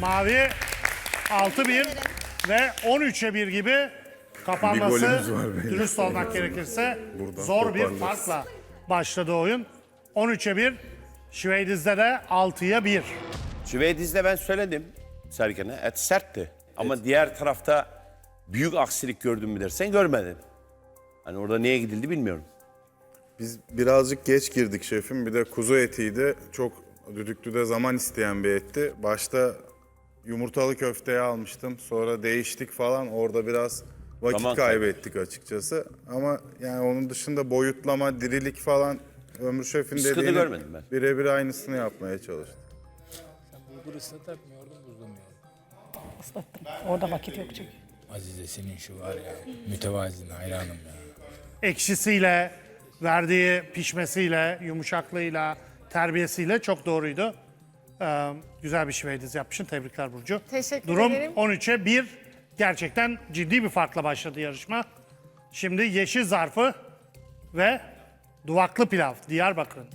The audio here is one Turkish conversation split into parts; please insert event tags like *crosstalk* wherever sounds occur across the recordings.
Mavi 6-1 ve 13'e 1 gibi Bir kapanması beyler. dürüst olmak gerekirse Buradan zor bir farkla başladı oyun. 13'e 1, Şveydiz'de de 6'ya 1. Şüveydiz'de ben söyledim Sergen'e. Et sertti. Ama diğer tarafta büyük aksilik gördün mü dersen görmedim. Hani orada niye gidildi bilmiyorum. Biz birazcık geç girdik şefim. Bir de kuzu etiydi. Çok düdüklüde zaman isteyen bir etti. Başta yumurtalı köfteye almıştım. Sonra değiştik falan. Orada biraz vakit Zaman kaybettik açıkçası. Ama yani onun dışında boyutlama, dirilik falan Ömür Şef'in Sıkıntı dediğini görmedim ben. birebir aynısını yapmaya çalıştım. Bulgur ıslatak mı yoğurdun buzlu mu yoğurdun? Islattım. Orada vakit yok çünkü. Azize senin şu var ya mütevazın hayranım ya. Ekşisiyle, verdiği pişmesiyle, yumuşaklığıyla, terbiyesiyle çok doğruydu. Ee, güzel bir Şveydiz yapmışsın. Tebrikler Burcu. Teşekkür Durum ederim. 13'e 1. Gerçekten ciddi bir farkla başladı yarışma. Şimdi yeşil zarfı ve duvaklı pilav Diyarbakır'ın.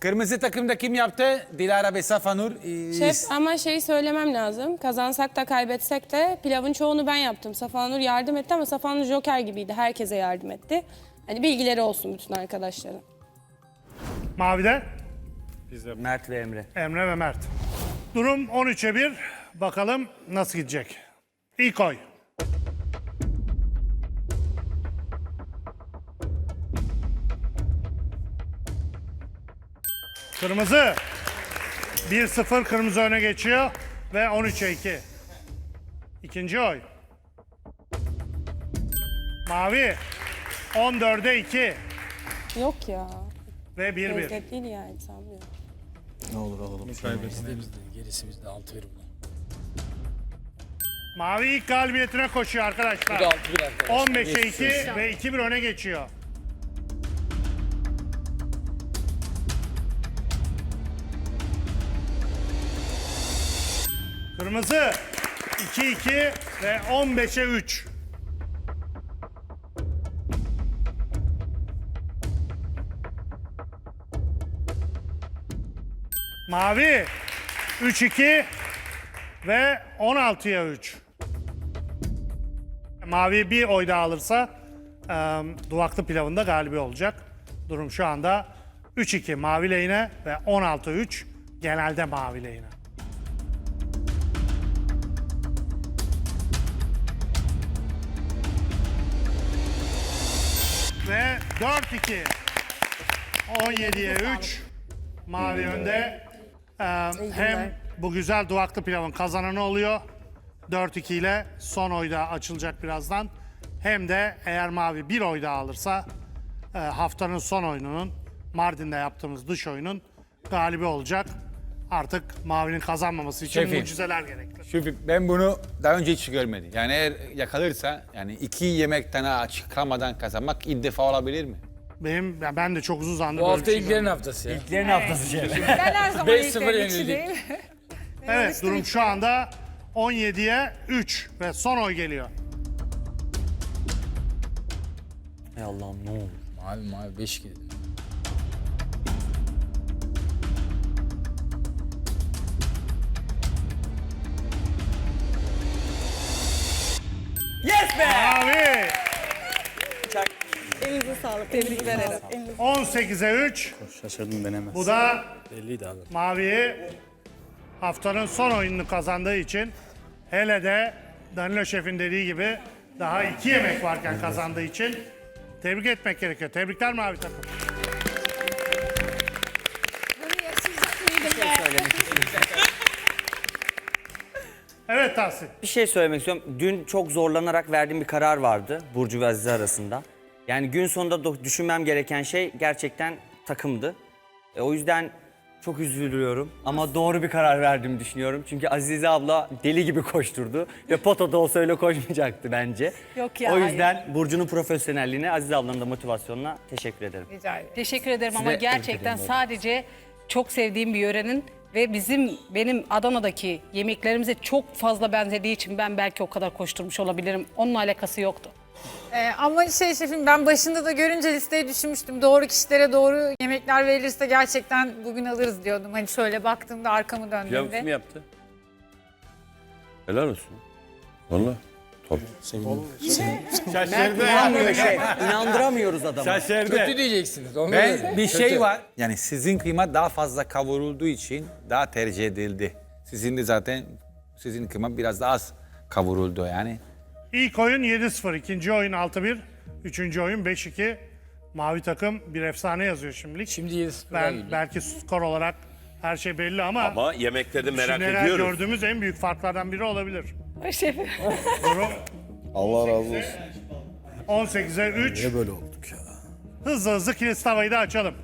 Kırmızı takımda kim yaptı? Dilara ve Safanur. Ee, Şef ama şeyi söylemem lazım. Kazansak da kaybetsek de pilavın çoğunu ben yaptım. Safanur yardım etti ama Safanur joker gibiydi. Herkese yardım etti. Hani bilgileri olsun bütün arkadaşlara. Mavi'de Mert ve Emre. Emre ve Mert. Durum 13'e 1. Bakalım nasıl gidecek. İlk oy. Kırmızı. 1-0 kırmızı öne geçiyor ve 13'e 2. İkinci oy. Mavi. 14'e 2 Yok ya. ve 1-1. Lezzet değil yani sanmıyorum. gerisi de bizde, gerisi bizde 6 1 bu. Mavi ilk galibiyetine koşuyor arkadaşlar. Bu da 6 1 arkadaşlar. 15'e 2 ve 2-1 öne geçiyor. Kırmızı 2-2 ve 15'e 3. Mavi 3-2 ve 16'ya 3. Mavi bir oy daha alırsa e, duvaklı pilavında galibi olacak. Durum şu anda 3-2 mavi lehine ve 16-3 genelde mavi lehine. Ve 4-2 17'ye 3 mavi önde. E, hem bu güzel duvaklı pilavın kazananı oluyor. 4-2 ile son oyda açılacak birazdan. Hem de eğer Mavi bir oy daha alırsa e, haftanın son oyununun Mardin'de yaptığımız dış oyunun galibi olacak. Artık Mavi'nin kazanmaması için Şefim. mucizeler gerekli. Şefim ben bunu daha önce hiç görmedim. Yani eğer yakalırsa yani iki yemekten çıkamadan kazanmak ilk defa olabilir mi? Benim ya ben de çok uzun zamandır Bu böyle hafta şey ilklerin görmedim. haftası ya. İlklerin haftası şef. Ben her zaman *laughs* 5-0 ilklerin yenildik. içindeyim. *laughs* Evet durum şu anda 17'ye 3 ve son oy geliyor. Ey Allah'ım ne olur. Mavi mavi 5 2 sağlık. Tebrikler ederim. 18'e 3. Şaşırdım denemez. Bu da Belliydi abi. Mavi'yi haftanın son oyununu kazandığı için hele de Danilo Şef'in dediği gibi daha iki yemek varken kazandığı için tebrik etmek gerekiyor. Tebrikler Mavi takım. Evet Tahsin. Bir şey söylemek istiyorum. Dün çok zorlanarak verdiğim bir karar vardı Burcu ve Azize arasında. Yani gün sonunda düşünmem gereken şey gerçekten takımdı. E, o yüzden çok üzülüyorum ama doğru bir karar verdiğimi düşünüyorum. Çünkü Azize abla deli gibi koşturdu ve potada olsa öyle koşmayacaktı bence. Yok ya, O yüzden Burcu'nun profesyonelliğine, Azize ablanın da motivasyonuna teşekkür ederim. Rica ederim. Teşekkür ederim ama Size tebrik gerçekten ederim. sadece çok sevdiğim bir yörenin ve bizim benim Adana'daki yemeklerimize çok fazla benzediği için ben belki o kadar koşturmuş olabilirim. Onunla alakası yoktu. Ee, ama şey şefim ben başında da görünce listeyi düşünmüştüm. Doğru kişilere doğru yemekler verilirse gerçekten bugün alırız diyordum. Hani şöyle baktığımda arkamı Pilav kim yaptı? Helal olsun. Valla. Tabii. İnanmıyor şey. İnandıramıyoruz adamı. Şaşırdı. diyeceksiniz. Onu Ben bir şey var. Yani sizin kıyma daha fazla kavrulduğu için daha tercih edildi. Sizin de zaten sizin kıyma biraz daha az kavruldu yani. İlk oyun 7-0, ikinci oyun 6-1, üçüncü oyun 5-2. Mavi takım bir efsane yazıyor şimdilik. Şimdi 7 ben belki skor olarak her şey belli ama, Ama yemekte de merak şimdiye ediyoruz. gördüğümüz en büyük farklardan biri olabilir. Şefim. Durum *laughs* Allah razı olsun. 18'e 3. Niye böyle olduk ya? Hızlı hızlı kilit tavayı da açalım.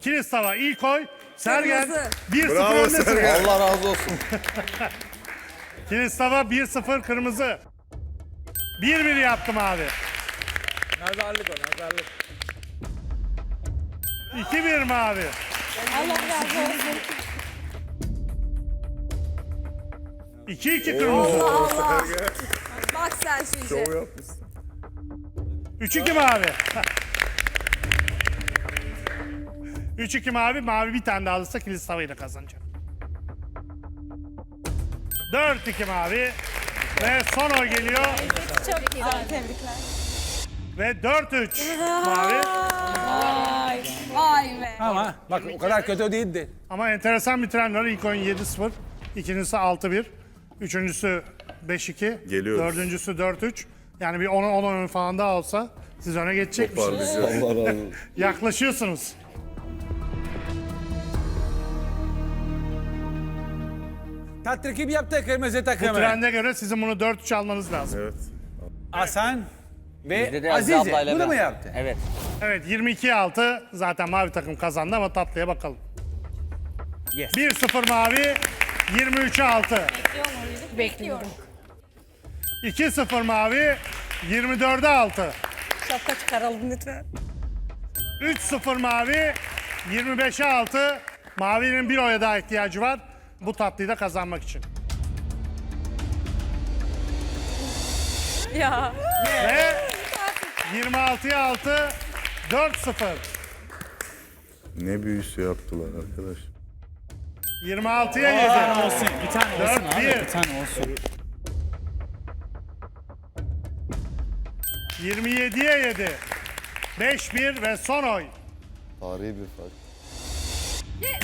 Kilit tava ilk oy. Sergen 1-0 Bravo öndesin. Sergen. Allah razı olsun. Kilit tava 1-0 kırmızı. 1-1 yaptım abi. Nazarlık o nazarlık. 2-1 mavi. Allah razı olsun. 2-2 kırmızı. Allah. Bak sen işe. Şov yapmışsın. 3-2 mavi. 3-2 mavi. Mavi bir tane daha alırsa kilit tavayı da kazanacak. 4-2 mavi. Ve son oy geliyor. Çok iyi. Tebrikler. Ve 4-3 mavi. Vay. Vay be. Ama bak o kadar kötü değildi. Ama enteresan bir tren var. İlk oyun 7-0. İkincisi 6-1. Üçüncüsü 5-2. Geliyoruz. Dördüncüsü 4-3. Yani bir 10 10 oyun falan daha olsa siz öne geçecekmişsiniz. Allah razı olsun. Yaklaşıyorsunuz. Tatlı kim yaptı kırmızı Bu takımı? trende göre sizin bunu 4-3 almanız lazım. Evet. Hasan Bizde ve de Azize Azize. ablayla Bunu mu ben- yaptı? Evet. Evet 22-6 zaten mavi takım kazandı ama tatlıya bakalım. Yes. 1-0 mavi 23'e 6. Bekliyorum. 2-0 mavi 24'e 6. Şapka çıkaralım lütfen. 3-0 mavi 25'e 6. Mavinin bir oya daha ihtiyacı var. Bu tatlıyı da kazanmak için. Ya. Ve 26'ya 6 4-0. Ne büyüsü yaptılar arkadaş. 26'ya 7. Olsun. Bir tane olsun Dört, abi. bir. Bir tane olsun. 27'ye 7. 5-1 ve son oy. Tarihi bir fark.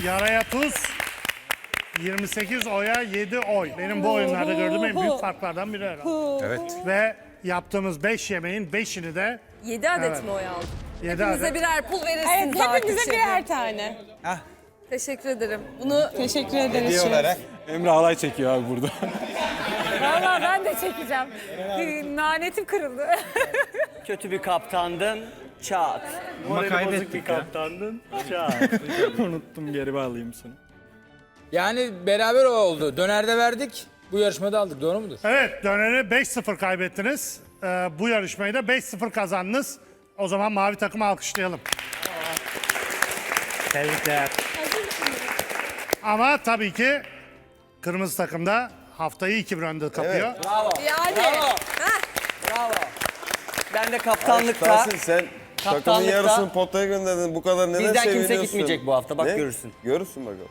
Yaraya tuz. 28 oya 7 oy. Benim bu oyunlarda gördüğüm en büyük farklardan biri herhalde. Evet. Ve yaptığımız 5 yemeğin 5'ini de 7 adet Evet. mi oy aldın? 7 Bize adet. birer pul verirsiniz Evet artık hepimize birer tane. Teşekkür ederim. Bunu Teşekkür ederiz şef. Emre halay çekiyor abi burada. Valla ben de çekeceğim. Nanetim kırıldı. Kötü bir kaptandın. Çat. Ama kaybettik ya. *laughs* Unuttum geri bağlayayım seni. Yani beraber o oldu. Dönerde verdik. Bu yarışmada aldık. Doğru mudur? Evet döneri 5-0 kaybettiniz. Ee, bu yarışmayı da 5-0 kazandınız. O zaman mavi takımı alkışlayalım. Tebrikler. Ama tabii ki kırmızı takım da haftayı 2-1 önde kapıyor. Yani. Bravo. Ben de kaptanlıkta. Tahsin sen takımın Kaptanlıkta- yarısını potaya gönderdin. Bu kadar neden Bizden kimse seviniyorsun? gitmeyecek bu hafta, bak Ne? görürsün. Görürsün bakalım.